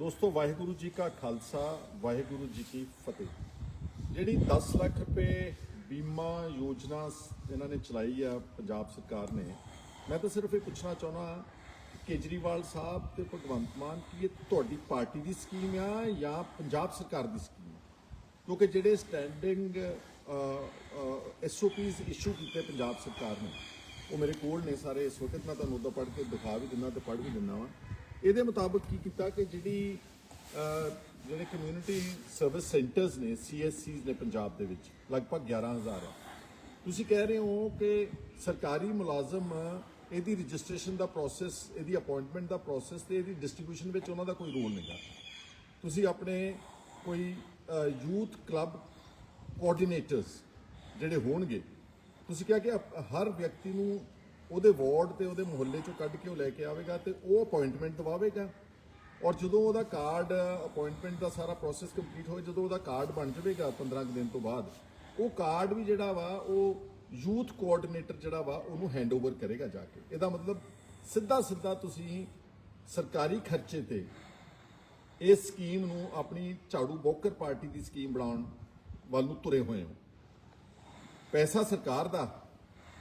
ਦੋਸਤੋ, ਵਾਹਿਗੁਰੂ ਜੀ ਕਾ ਖਾਲਸਾ, ਵਾਹਿਗੁਰੂ ਜੀ ਕੀ ਫਤਿਹ। ਜਿਹੜੀ 10 ਲੱਖ ਰੁਪਏ ਬੀਮਾ ਯੋਜਨਾ ਸ- ਇਹਨਾਂ ਨੇ ਚਲਾਈ ਆ, ਪੰਜਾਬ ਸਰਕਾਰ ਨੇ, ਮੈਂ ਤਾਂ ਸਿਰਫ ਇਹ ਪੁੱਛਣਾ ਚਾਹੁੰਦਾ ਕੇਜਰੀਵਾਲ ਸਾਹਿਬ ਤੇ ਭਗਵੰਤ ਮਾਨ ਕੀ ਇਹ ਤੁਹਾਡੀ ਪਾਰਟੀ ਦੀ ਸਕੀਮ ਆ ਜਾਂ ਪੰਜਾਬ ਸਰਕਾਰ ਦੀ ਸਕੀਮ ਆ? ਕਿਉਂਕਿ ਜਿਹੜੇ ਸਟੈਂਡਿੰਗ ਐਸਓਪੀਜ਼ ਇਸ਼ੂ ਕੀਤੇ ਪੰਜਾਬ ਸਰਕਾਰ ਨੇ, ਉਹ ਮੇਰੇ ਕੋਲ ਨੇ ਸਾਰੇ, ਇਸ ਵਕਤ ਮੈਂ ਤੁਹਾਨੂੰ ਉਹਦਾ ਪੜ੍ਹ ਕੇ ਦਿਖਾ ਵੀ ਦਿੰਦਾ ਤੇ ਪੜ੍ਹ ਵੀ ਦਿੰਦਾ ਵਾਂ। ਇਹਦੇ ਮੁਤਾਬਕ ਕੀ ਕੀਤਾ ਕਿ ਜਿਹੜੀ ਜਿਹੜੇ ਕਮਿਊਨਿਟੀ ਸਰਵਿਸ ਸੈਂਟਰਸ ਨੇ ਸੀਐਸਸੀਜ਼ ਨੇ ਪੰਜਾਬ ਦੇ ਵਿੱਚ, ਲਗਭਗ 11000 ਆ। ਤੁਸੀਂ ਕਹਿ ਰਹੇ ਹੋ ਕਿ ਸਰਕਾਰੀ ਮੁਲਾਜ਼ਮ, ਇਹਦੀ ਰਜਿਸਟ੍ਰੇਸ਼ਨ ਦਾ ਪ੍ਰੋਸੈਸ ਇਹਦੀ ਅਪਾਇੰਟਮੈਂਟ ਦਾ ਪ੍ਰੋਸੈਸ ਤੇ ਇਹਦੀ ਡਿਸਟ੍ਰੀਬਿਊਸ਼ਨ ਵਿੱਚ ਉਹਨਾਂ ਦਾ ਕੋਈ ਰੋਲ ਨਹੀਂਗਾ ਤੁਸੀਂ ਆਪਣੇ ਕੋਈ ਯੂਥ ਕਲੱਬ ਕੋਆਰਡੀਨੇਟਰਸ ਜਿਹੜੇ ਹੋਣਗੇ, ਤੁਸੀਂ ਕਿਹਾ ਕਿ ਹਰ ਵਿਅਕਤੀ ਨੂੰ ਉਹਦੇ ਵਾਰਡ ਤੇ ਉਹਦੇ ਮੁਹੱਲੇ ਚੋਂ ਕੱਢ ਕੇ ਉਹ ਲੈ ਕੇ ਆਵੇਗਾ ਤੇ ਉਹ ਅਪਾਇੰਟਮੈਂਟ ਦਵਾਵੇਗਾ। ਔਰ ਜਦੋਂ ਉਹਦਾ ਕਾਰਡ ਅਪਾਇੰਟਮੈਂਟ ਦਾ ਸਾਰਾ ਪ੍ਰੋਸੈਸ ਕੰਪਲੀਟ ਹੋਏ, ਜਦੋਂ ਉਹਦਾ ਕਾਰਡ ਬਣ ਜਾਵੇਗਾ 15 ਕੁ ਦਿਨ ਤੋਂ ਬਾਅਦ, ਉਹ ਕਾਰਡ ਵੀ ਜਿਹੜਾ ਵਾ, ਉਹ ਯੂਥ ਕੋਆਰਡੀਨੇਟਰ ਜਿਹੜਾ ਵਾ, ਉਹਨੂੰ ਹੈਂਡਓਵਰ ਕਰੇਗਾ ਜਾ ਕੇ। ਇਹਦਾ ਮਤਲਬ ਸਿੱਧਾ ਸਿੱਧਾ ਤੁਸੀਂ ਸਰਕਾਰੀ ਖਰਚੇ ਤੇ ਇਸ ਸਕੀਮ ਨੂੰ ਆਪਣੀ ਝਾੜੂ ਬੋਕਰ ਪਾਰਟੀ ਦੀ ਸਕੀਮ ਬਣਾਉਣ ਵੱਲ ਨੂੰ ਤੁਰੇ ਹੋਏ ਹੋ। ਪੈਸਾ ਸਰਕਾਰ ਦਾ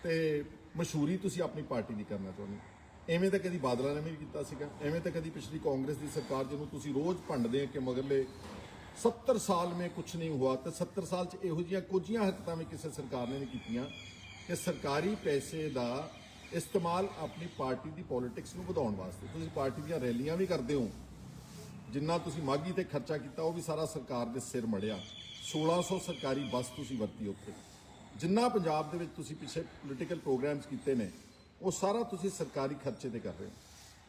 ਤੇ ਮਸ਼ਹੂਰੀ ਤੁਸੀਂ ਆਪਣੀ ਪਾਰਟੀ ਦੀ ਕਰਨਾ ਚਾਹੁੰਦੇ ਹੋ। ਐਵੇਂ ਤਾਂ ਕਦੀ ਬਾਦਲਾਂ ਨੇ ਵੀ ਕੀਤਾ ਸੀਗਾ, ਐਵੇਂ ਤਾਂ ਕਦੀ ਪਿਛਲੀ ਕਾਂਗਰਸ ਦੀ ਸਰਕਾਰ ਜਿਹਨੂੰ ਤੁਸੀਂ ਰੋਜ਼ ਭੰਡਦੇ ਆ ਕਿ ਮਗਰਲੇ 70 ਸਾਲ ਮੇ ਕੁਝ ਨਹੀਂ ਹੁਆ, ਤੇ 70 ਸਾਲ ਚ ਇਹੋ ਜਿਹੀਆਂ ਕੁਝੀਆਂ ਹਰਕਤਾਂ ਵੀ ਕਿਸੇ ਸਰਕਾਰ ਨੇ ਨਹੀਂ ਕੀਤੀਆਂ ਕਿ ਸਰਕਾਰੀ ਪੈਸੇ ਦਾ ਇਸਤੇਮਾਲ ਆਪਣੀ ਪਾਰਟੀ ਦੀ ਪੋਲਿਟਿਕਸ ਨੂੰ ਵਧਾਉਣ ਵਾਸਤੇ। ਤੁਸੀਂ ਪਾਰਟੀ ਦੀਆਂ ਰੈਲੀਆਂ ਵੀ ਕਰਦੇ ਹੋ, ਜਿੰਨਾ ਤੁਸੀਂ ਮਾਗੀ ਤੇ ਖਰਚਾ ਕੀਤਾ ਉਹ ਵੀ ਸਾਰਾ ਸਰਕਾਰ ਦੇ ਸਿਰ ਮੜਿਆ। 1600 ਸਰਕਾਰੀ ਬੱਸ ਤੁਸੀਂ ਵਰਤੀ ਉੱਥੇ। ਜਿੰਨਾ ਪੰਜਾਬ ਦੇ ਵਿੱਚ ਤੁਸੀਂ ਪਿੱਛੇ ਪੋਲੀਟੀਕਲ ਪ੍ਰੋਗਰਾਮਸ ਕੀਤੇ ਨੇ, ਉਹ ਸਾਰਾ ਤੁਸੀਂ ਸਰਕਾਰੀ ਖਰਚੇ ਤੇ ਕਰ ਰਹੇ ਹੋ।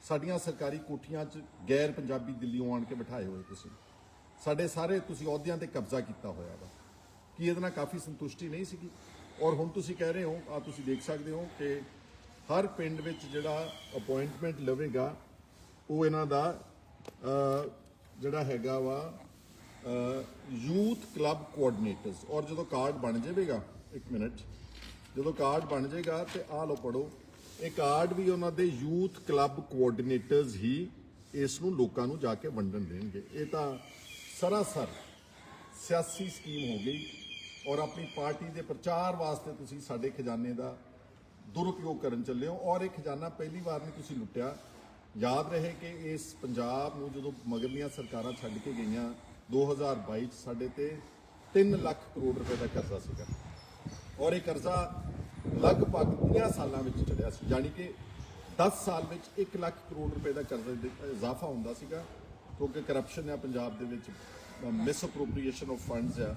ਸਾਡੀਆਂ ਸਰਕਾਰੀ ਕੋਠੀਆਂ 'ਚ ਗੈਰ ਪੰਜਾਬੀ ਦਿੱਲੀੋਂ ਆਣ ਕੇ ਬਿਠਾਏ ਹੋਏ ਤੁਸੀਂ। ਸਾਡੇ ਸਾਰੇ ਤੁਸੀਂ ਅਹੁਦਿਆਂ ਤੇ ਕਬਜ਼ਾ ਕੀਤਾ ਹੋਇਆ ਵਾ। ਕੀ ਇਹਦੇ ਨਾਲ ਕਾਫੀ ਸੰਤੁਸ਼ਟੀ ਨਹੀਂ ਸੀਗੀ? ਔਰ ਹੁਣ ਤੁਸੀਂ ਕਹਿ ਰਹੇ ਹੋ, ਆ ਤੁਸੀਂ ਦੇਖ ਸਕਦੇ ਹੋ ਕਿ ਹਰ ਪਿੰਡ ਵਿੱਚ ਜਿਹੜਾ ਅਪਾਇੰਟਮੈਂਟ ਲਵੇਗਾ, ਉਹ ਇਹਨਾਂ ਦਾ ਜਿਹੜਾ ਹੈਗਾ ਵਾ ਯੂਥ ਕਲੱਬ ਕੋਆਰਡੀਨੇਟਰਸ। ਔਰ ਜਦੋਂ ਕਾਰਡ ਬਣ ਜਾਵੇਗਾ, ਇੱਕ ਮਿੰਟ। ਜਦੋਂ ਕਾਰਡ ਬਣ ਜਾਏਗਾ ਤੇ ਆਹ ਲਓ ਪੜੋ ਇਹ ਕਾਰਡ ਵੀ ਉਹਨਾਂ ਦੇ ਯੂਥ ਕਲੱਬ ਕੋਆਰਡੀਨੇਟਰਸ ਹੀ ਇਸ ਨੂੰ ਲੋਕਾਂ ਨੂੰ ਜਾ ਕੇ ਵੰਡਣ ਦੇਣਗੇ। ਇਹ ਤਾਂ ਸਰਾਸਰ ਸਿਆਸੀ ਸਕੀਮ ਹੋ ਗਈ। ਔਰ ਆਪਣੀ ਪਾਰਟੀ ਦੇ ਪ੍ਰਚਾਰ ਵਾਸਤੇ ਤੁਸੀਂ ਸਾਡੇ ਖਜ਼ਾਨੇ ਦਾ ਦੁਰਉਪਯੋਗ ਕਰਨ ਚੱਲੇ ਹੋ। ਔਰ ਇਹ ਖਜ਼ਾਨਾ ਪਹਿਲੀ ਵਾਰ ਨਹੀਂ ਤੁਸੀਂ ਲੁੱਟਿਆ। ਯਾਦ ਰਹੇ ਕਿ ਇਸ ਪੰਜਾਬ ਨੂੰ ਜਦੋਂ ਮਗਰਲੀਆਂ ਸਰਕਾਰਾਂ ਛੱਡ ਕੇ ਗਈਆਂ 2022 ਚ ਸਾਡੇ ਤੇ 3 ਲੱਖ ਕਰੋੜ ਰੁਪਏ ਦਾ ਕਰਜ਼ਾ ਸੀਗਾ। ਔਰ ਇਹ ਕਰਜ਼ਾ ਲਗਭਗ 30 ਸਾਲਾਂ ਵਿੱਚ ਚੜਿਆ ਸੀ। ਯਾਨੀ ਕਿ 10 ਸਾਲ ਵਿੱਚ 1 ਲੱਖ ਕਰੋੜ ਰੁਪਏ ਦਾ ਕਰਜ਼ਾ ਇਜ਼ਾਫਾ ਹੁੰਦਾ ਸੀਗਾ, ਕਿਉਂਕਿ ਕਰਪਸ਼ਨ ਆ ਪੰਜਾਬ ਦੇ ਵਿੱਚ ਮਿਸ ਅਪਰੋਪਰੀਏਸ਼ਨ ਆਫ ਫੰਡਸ ਆ।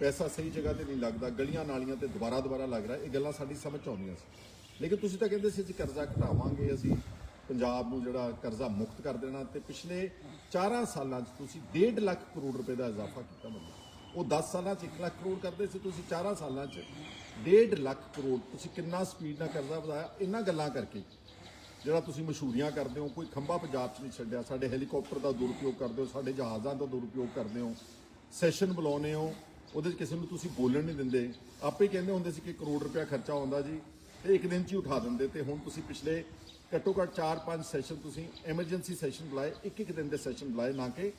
ਪੈਸਾ ਸਹੀ ਜਗ੍ਹਾ ਤੇ ਨਹੀਂ ਲੱਗਦਾ, ਗਲੀਆਂ ਨਾਲੀਆਂ ਤੇ ਦੁਬਾਰਾ ਦੁਬਾਰਾ ਲੱਗ ਰਿਹਾ, ਇਹ ਗੱਲਾਂ ਸਾਡੀ ਸਮਝ 'ਚ ਆਉਂਦੀਆਂ ਸੀ। ਲੇਕਿਨ ਤੁਸੀਂ ਤਾਂ ਕਹਿੰਦੇ ਸੀ ਅਸੀਂ ਕਰਜ਼ਾ ਘਟਾਵਾਂਗੇ, ਅਸੀਂ ਪੰਜਾਬ ਨੂੰ ਜਿਹੜਾ ਕਰਜ਼ਾ ਮੁਕਤ ਕਰ ਦੇਣਾ ਤੇ ਪਿਛਲੇ 4 ਸਾਲਾਂ 'ਚ ਤੁਸੀਂ 1.5 ਲੱਖ ਕਰੋੜ ਰੁਪਏ ਦਾ ਇਜ਼ਾਫਾ ਕੀਤਾ ਮਤਲਬ ਉਹ 10 ਸਾਲਾਂ 'ਚ 1 ਲੱਖ ਕਰੋੜ ਕਰਦੇ ਸੀ, ਤੁਸੀਂ 4 ਸਾਲਾਂ 'ਚ 1.5 ਲੱਖ ਕਰੋੜ, ਤੁਸੀਂ ਕਿੰਨਾ ਸਪੀਡ ਨਾਲ ਕਰਜ਼ਾ ਵਧਾਇਆ? ਇਹਨਾਂ ਗੱਲਾਂ ਕਰਕੇ ਜਿਹੜਾ ਤੁਸੀਂ ਮਸ਼ਹੂਰੀਆਂ ਕਰਦੇ ਹੋ, ਕੋਈ ਖੰਭਾ ਪੰਜਾਬ 'ਚ ਨਹੀਂ ਛੱਡਿਆ। ਸਾਡੇ ਹੈਲੀਕਾਪਟਰ ਦਾ ਦੁਰਉਪਯੋਗ ਕਰਦੇ ਹੋ, ਸਾਡੇ ਜਹਾਜ਼ਾਂ ਦਾ ਦੁਰਉਪਯੋਗ ਕਰਦੇ ਹੋ, ਸੈਸ਼ਨ ਬੁਲਾਉਂਦੇ ਹੋ, ਉਹਦੇ 'ਚ ਕਿਸੇ ਨੂੰ ਤੁਸੀਂ ਬੋਲਣ ਨਹੀਂ ਦਿੰਦੇ। ਆਪੇ ਕਹਿੰਦੇ ਹੁੰਦੇ ਸੀ ਕਿ ਕਰੋੜ ਰੁਪਇਆ ਖਰਚਾ ਆਉਂਦਾ ਜੀ, ਤੇ ਇੱਕ ਦਿਨ 'ਚ ਹੀ ਉਠਾ ਦਿੰਦੇ ਤੇ ਹੁਣ ਤੁਸੀਂ ਪਿਛਲੇ ਘੱਟੋ ਘੱਟ 4-5 ਸੈਸ਼ਨ ਤੁਸੀਂ ਐਮਰਜੈਂਸੀ ਸੈਸ਼ਨ ਬੁਲਾਏ, ਇੱਕ ਇੱਕ ਦਿਨ ਦੇ ਸੈਸ਼ਨ ਬੁਲਾਏ ਨਾ ਕਿ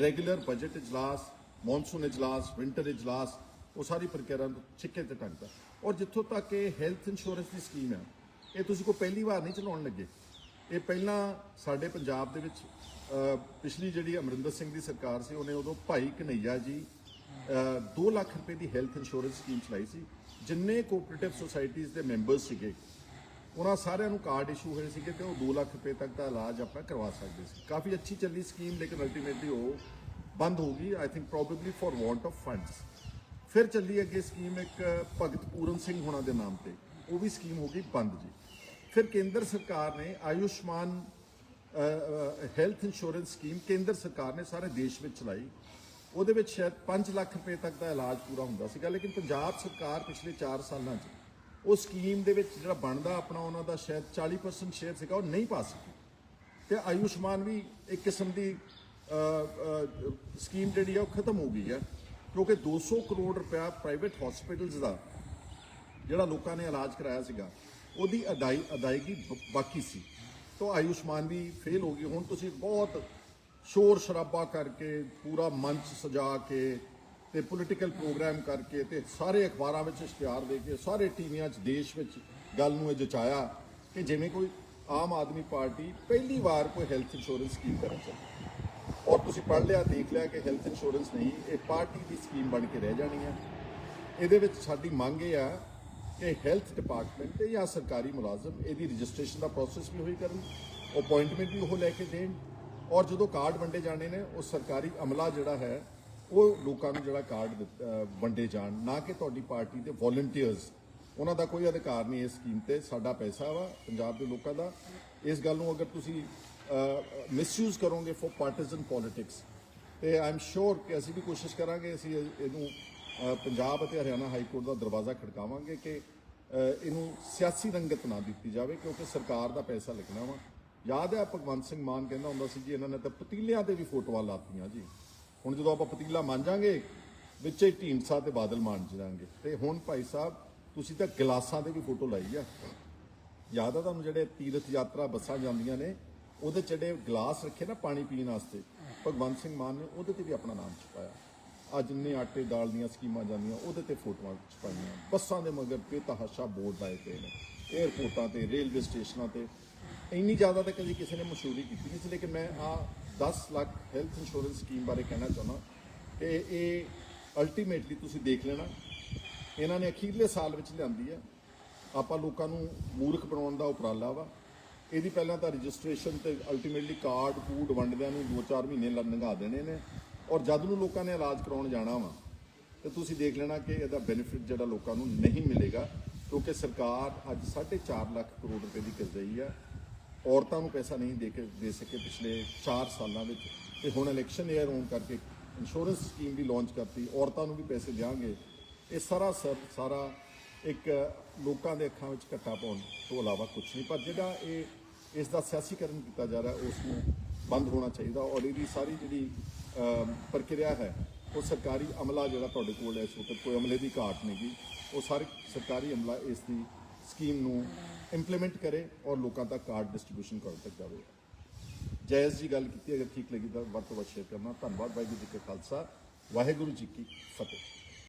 ਰੈਗੂਲਰ ਬਜਟ ਇਜਲਾਸ ਮੌਨਸੂਨ ਇਜਲਾਸ ਵਿੰਟਰ ਇਜਲਾਸ, ਉਹ ਸਾਰੀ ਪ੍ਰਕਿਰਿਆ ਨੂੰ ਛਿੱਕੇ ਤੇ ਟੰਗਦਾ ਔਰ ਜਿੱਥੋਂ ਤੱਕ ਇਹ ਹੈਲਥ ਇੰਸ਼ੋਰੈਂਸ ਦੀ ਸਕੀਮ ਹੈ ਇਹ ਤੁਸੀਂ ਕੋਈ ਪਹਿਲੀ ਵਾਰ ਨਹੀਂ ਚਲਾਉਣ ਲੱਗੇ। ਇਹ ਪਹਿਲਾਂ ਸਾਡੇ ਪੰਜਾਬ ਦੇ ਵਿੱਚ ਪਿਛਲੀ ਜਿਹੜੀ ਅਮਰਿੰਦਰ ਸਿੰਘ ਦੀ ਸਰਕਾਰ ਸੀ, ਉਹਨੇ ਉਦੋਂ ਭਾਈ ਕਨਈਆ ਜੀ 2 ਲੱਖ ਰੁਪਏ ਦੀ ਹੈਲਥ ਇੰਸ਼ੋਰੈਂਸ ਸਕੀਮ ਚਲਾਈ ਸੀ, ਜਿੰਨੇ ਕੋਆਪਰੇਟਿਵ ਸੁਸਾਇਟੀਆਂ ਦੇ ਮੈਂਬਰਸ ਸੀਗੇ ਉਹਨਾਂ ਸਾਰਿਆਂ ਨੂੰ ਕਾਰਡ ਇਸ਼ੂ ਹੋਏ ਸੀਗੇ ਤੇ ਉਹ 2 ਲੱਖ ਰੁਪਏ ਤੱਕ ਦਾ ਇਲਾਜ ਆਪਣਾ ਕਰਵਾ ਸਕਦੇ ਸੀ। ਕਾਫੀ ਅੱਛੀ ਚੱਲੀ ਸਕੀਮ ਲੇਕਿਨ ਅਲਟੀਮੇਟਲੀ ਉਹ ਬੰਦ ਹੋ ਗਈ I think probably for want of funds ਫਿਰ ਚੱਲੀ ਅੱਗੇ ਸਕੀਮ ਇੱਕ ਭਗਤ ਪੂਰਨ ਸਿੰਘ ਹੋਣਾ ਦੇ ਨਾਮ ਤੇ। ਉਹ ਵੀ ਸਕੀਮ ਹੋ ਗਈ ਬੰਦ ਜੀ। ਫਿਰ ਕੇਂਦਰ ਸਰਕਾਰ ਨੇ ਆਯੁਸ਼ਮਾਨ ਹੈਲਥ ਇੰਸ਼ੋਰੈਂਸ ਸਕੀਮ ਕੇਂਦਰ ਸਰਕਾਰ ਨੇ ਸਾਰੇ ਦੇਸ਼ ਵਿੱਚ ਚਲਾਈ। ਉਹਦੇ ਵਿੱਚ ਸ਼ਾਇਦ 5 ਲੱਖ ਰੁਪਏ ਤੱਕ ਦਾ ਇਲਾਜ ਪੂਰਾ ਹੁੰਦਾ ਸੀਗਾ, ਲੇਕਿਨ ਪੰਜਾਬ ਸਰਕਾਰ ਪਿਛਲੇ 4 ਸਾਲਾਂ 'ਚ ਉਹ ਸਕੀਮ ਦੇ ਵਿੱਚ ਜਿਹੜਾ ਬਣਦਾ ਆਪਣਾ, ਉਹਨਾਂ ਦਾ ਸ਼ਾਇਦ 40% ਸ਼ੇਅਰ ਸੀਗਾ, ਉਹ ਨਹੀਂ ਪਾ ਸਕੀ। ਤੇ ਆਯੁਸ਼ਮਾਨ ਵੀ ਇੱਕ ਕਿਸਮ ਦੀ ਸਕੀਮ ਜਿਹੜੀ ਆ, ਉਹ ਖਤਮ ਹੋ ਗਈ ਹੈ ਕਿਉਂਕਿ 200 ਕਰੋੜ ਰੁਪਇਆ ਪ੍ਰਾਈਵੇਟ ਹਸਪੀਟਲਸ ਦਾ ਜਿਹੜਾ ਲੋਕਾਂ ਨੇ ਇਲਾਜ ਕਰਾਇਆ ਸੀਗਾ, ਉਹਦੀ ਅਦਾਈ ਅਦਾਇਗੀ ਬ- ਬਾਕੀ ਸੀ। ਤਾਂ ਆਯੁਸ਼ਮਾਨ ਵੀ ਫੇਲ ਹੋ ਗਈ। ਹੁਣ ਤੁਸੀਂ ਬਹੁਤ ਸ਼ੋਰ ਸ਼ਰਾਬਾ ਕਰਕੇ, ਪੂਰਾ ਮੰਚ ਸਜਾ ਕੇ ਤੇ ਪੋਲੀਟੀਕਲ ਪ੍ਰੋਗਰਾਮ ਕਰਕੇ ਤੇ ਸਾਰੇ ਅਖਬਾਰਾਂ ਵਿੱਚ ਇਸ਼ਤਿਹਾਰ ਦੇ ਕੇ ਸਾਰੇ ਟੀਵੀਆਂ 'ਚ, ਦੇਸ਼ ਵਿੱਚ ਗੱਲ ਨੂੰ ਇਹ ਜਚਾਇਆ ਕਿ ਜਿਵੇਂ ਕੋਈ ਆਮ ਆਦਮੀ ਪਾਰਟੀ ਪਹਿਲੀ ਵਾਰ ਕੋਈ ਹੈਲਥ ਇੰਸ਼ੋਰੈਂਸ ਸਕੀਮ ਕਰਨ ਚੱਲੀ। ਔਰ ਤੁਸੀਂ ਪੜ੍ਹ ਲਿਆ, ਦੇਖ ਲਿਆ ਕਿ ਹੈਲਥ ਇੰਸ਼ੋਰੈਂਸ ਨਹੀਂ, ਇਹ ਪਾਰਟੀ ਦੀ ਸਕੀਮ ਬਣ ਕੇ ਰਹਿ ਜਾਣੀ ਹੈ ਇਹਦੇ ਵਿੱਚ ਸਾਡੀ ਮੰਗ ਇਹ ਆ ਕਿ ਹੈਲਥ ਡਿਪਾਰਟਮੈਂਟ ਤੇ ਜਾਂ ਸਰਕਾਰੀ ਮੁਲਾਜ਼ਮ ਇਹਦੀ ਰਜਿਸਟ੍ਰੇਸ਼ਨ ਦਾ ਪ੍ਰੋਸੈਸ ਵੀ ਉਹੀ ਕਰਨ ਅਪਾਇੰਟਮੈਂਟ ਵੀ ਉਹ ਲੈ ਕੇ ਦੇਣ। ਔਰ ਜਦੋਂ ਕਾਰਡ ਵੰਡੇ ਜਾਣੇ ਨੇ, ਉਹ ਸਰਕਾਰੀ ਅਮਲਾ ਜਿਹੜਾ ਹੈ ਉਹ ਲੋਕਾਂ ਨੂੰ ਜਿਹੜਾ ਕਾਰਡ ਦਿੱਤ- ਵੰਡੇ ਜਾਣ, ਨਾ ਕਿ ਤੁਹਾਡੀ ਪਾਰਟੀ ਦੇ ਵੋਲੰਟੀਅਰਸ ਉਹਨਾਂ ਦਾ ਕੋਈ ਅਧਿਕਾਰ ਨਹੀਂ ਇਸ ਸਕੀਮ ਤੇ, ਸਾਡਾ ਪੈਸਾ ਵਾ ਪੰਜਾਬ ਦੇ ਲੋਕਾਂ ਦਾ। ਇਸ ਗੱਲ ਨੂੰ ਅਗਰ ਤੁਸੀਂ ਮਿਸਯੂਜ਼ ਕਰੋਗੇ ਫॉर ਪਾਰਟੀਜ਼ਨ ਪੋਲਿਟਿਕਸ ਤੇ ਆਮ ਸ਼ੋਰ ਕਿ ਅਸੀਂ ਵੀ ਕੋਸ਼ਿਸ਼ ਕਰਾਂਗੇ, ਅਸੀਂ ਇਹਨੂੰ ਪੰਜਾਬ ਅਤੇ ਹਰਿਆਣਾ ਹਾਈ ਕੋਰਟ ਦਾ ਦਰਵਾਜ਼ਾ ਖੜਕਾਵਾਂਗੇ ਕਿ ਇਹਨੂੰ ਸਿਆਸੀ ਰੰਗਤ ਨਾ ਦਿੱਤੀ ਜਾਵੇ, ਕਿਉਂਕਿ ਸਰਕਾਰ ਦਾ ਪੈਸਾ ਲੱਗਣਾ ਵਾ। ਯਾਦ ਹੈ, ਭਗਵੰਤ ਸਿੰਘ ਮਾਨ ਕਹਿੰਦਾ ਹੁੰਦਾ ਸੀ ਜੀ, ਇਹਨਾਂ ਨੇ ਤਾਂ ਪਤੀਲਿਆਂ ਤੇ ਵੀ ਫੋਟੋਆਂ ਲਾਤੀਆਂ ਜੀ। ਹੁਣ ਜਦੋਂ ਆਪਾਂ ਪਤੀਲਾ ਮਾਂਜਾਂਗੇ, ਵਿੱਚ ਹੀ ਢੀਂਡਸਾ ਤੇ ਬਾਦਲ ਮਾਂਜ ਜਾਣਗੇ। ਤੇ ਹੁਣ ਭਾਈ ਸਾਹਿਬ, ਤੁਸੀਂ ਤਾਂ ਗਲਾਸਾਂ ਤੇ ਵੀ ਫੋਟੋ ਲਾਈ ਆ। ਯਾਦ ਆ ਤੁਹਾਨੂੰ ਜਿਹੜੇ ਤੀਰਥ ਯਾਤਰਾ ਬੱਸਾਂ ਜਾਂਦੀਆਂ ਨੇ, ਉਹਦੇ 'ਚ ਜਿਹੜੇ ਗਲਾਸ ਰੱਖੇ ਨਾ ਪਾਣੀ ਪੀਣ ਵਾਸਤੇ, ਭਗਵੰਤ ਸਿੰਘ ਮਾਨ ਨੇ ਉਹਦੇ ਤੇ ਵੀ ਆਪਣਾ ਨਾਮ ਛਪਾਇਆ। ਅੱਜ ਜਿੰਨੇ ਆਟੇ ਦਾਲ ਦੀਆਂ ਸਕੀਮਾਂ ਜਾਂਦੀਆਂ, ਉਹਦੇ ਤੇ ਫੋਟੋਆਂ ਛਪਾਈਆਂ। ਬੱਸਾਂ ਦੇ ਮਗਰ ਬੇਤਹਾਸ਼ਾ ਬੋਰਡ ਲਾਏ ਪਏ ਨੇ 에ਅਰਪੋਰਟਾਂ ਤੇ, ਰੇਲਵੇ ਸਟੇਸ਼ਨਾਂ ਤੇ। ਇੰਨੀ ਜ਼ਿਆਦਾ ਤਾਂ ਕਦੀ ਕਿਸੇ ਨੇ ਮਸ਼ਹੂਰੀ ਕੀਤੀ ਨਹੀਂ ਸੀ, ਲੇਕਿਨ ਮੈਂ ਆ 10 ਲੱਖ ਹੈਲਥ ਇੰਸ਼ੋਰੈਂਸ ਸਕੀਮ ਬਾਰੇ ਕਹਿਣਾ ਚਾਹੁੰਦਾ। ਕਿ ਇਹ ਅਲਟੀਮੇਟਲੀ ਤੁਸੀਂ ਦੇਖ ਲੈਣਾ, ਇਹਨਾਂ ਨੇ ਅਖੀਰਲੇ ਸਾਲ ਵਿੱਚ ਲਿਆਂਦੀ ਆ ਆਪਾਂ ਲੋਕਾਂ ਨੂੰ ਮੂਰਖ ਬਣਾਉਣ ਦਾ ਉਪਰਾਲਾ ਵਾ। ਇਹਦੀ ਪਹਿਲਾਂ ਤਾਂ ਰਜਿਸਟ੍ਰੇਸ਼ਨ ਤੇ ਅਲਟੀਮੇਟਲੀ ਕਾਰਡ ਕੂਡ ਵੰਡਦਿਆਂ ਨੂੰ 2-4 ਮਹੀਨੇ ਲੰਘਾ ਦੇਣੇ ਨੇ। ਔਰ ਜਦ ਨੂੰ ਲੋਕਾਂ ਨੇ ਇਲਾਜ ਕਰਾਉਣ ਜਾਣਾ ਵਾ, ਤੇ ਤੁਸੀਂ ਦੇਖ ਲੈਣਾ ਕਿ ਇਹਦਾ ਬੈਨੀਫਿਟ ਜਿਹੜਾ ਲੋਕਾਂ ਨੂੰ ਨਹੀਂ ਮਿਲੇਗਾ, ਕਿਉਂਕਿ ਸਰਕਾਰ ਅੱਜ 4.5 ਲੱਖ ਕਰੋੜ ਰੁਪਏ ਦੀ ਕਰਜ਼ਈ ਆ। ਔਰਤਾਂ ਨੂੰ ਪੈਸਾ ਨਹੀਂ ਦੇ ਕੇ ਦੇ ਸਕੇ ਪਿਛਲੇ 4 ਸਾਲਾਂ ਵਿੱਚ। ਤੇ ਹੁਣ ਇਲੈਕਸ਼ਨ ਏਅਰ ਹੋਣ ਕਰਕੇ ਇੰਸ਼ੋਰੈਂਸ ਸਕੀਮ ਵੀ ਲਾਂਚ ਕਰਤੀ, ਔਰਤਾਂ ਨੂੰ ਵੀ ਪੈਸੇ ਦਿਆਂਗੇ। ਇਹ ਸਾਰਾ ਸਰ ਸਾਰਾ ਇੱਕ ਲੋਕਾਂ ਦੇ ਅੱਖਾਂ ਵਿੱਚ ਘੱਟਾ ਪਾਉਣ ਤੋਂ ਇਲਾਵਾ ਕੁਝ ਨਹੀਂ। ਪਰ ਜਿਹੜਾ ਇਹ ਇਸ ਦਾ ਸਿਆਸੀਕਰਨ ਕੀਤਾ ਜਾ ਰਿਹਾ, ਉਸ ਨੂੰ ਬੰਦ ਹੋਣਾ ਚਾਹੀਦਾ। ਔਰ ਇਹਦੀ ਸਾਰੀ ਜਿਹੜੀ ਪ੍ਰਕਿਰਿਆ ਹੈ, ਉਹ ਸਰਕਾਰੀ ਅਮਲਾ ਜਿਹੜਾ ਤੁਹਾਡੇ ਕੋਲ ਹੈ, ਇਸ ਵਕਤ ਕੋਈ ਅਮਲੇ ਦੀ ਘਾਟ ਨਹੀਂ ਗੀ। ਉਹ ਸਾਰੇ ਸਰਕਾਰੀ ਅਮਲਾ ਇਸ ਦੀ ਸਕੀਮ ਨੂੰ ਇੰਪਲੀਮੈਂਟ ਕਰੇ ਔਰ ਲੋਕਾਂ ਤੱਕ ਕਾਰਡ ਡਿਸਟ੍ਰੀਬਿਊਸ਼ਨ ਕਰਨ ਤੱਕ ਜਾਵੇ। ਜਾਇਜ਼ ਜੀ ਗੱਲ ਕੀਤੀ, ਅਗਰ ਠੀਕ ਲੱਗੀ ਤਾਂ ਵੱਧ ਤੋਂ ਵੱਧ ਸ਼ੇਅਰ ਕਰਨਾ। ਧੰਨਵਾਦ, ਵਾਹਿਗੁਰੂ ਜੀ ਕਾ ਖਾਲਸਾ, ਵਾਹਿਗੁਰੂ ਜੀ ਕੀ ਫਤਿਹ।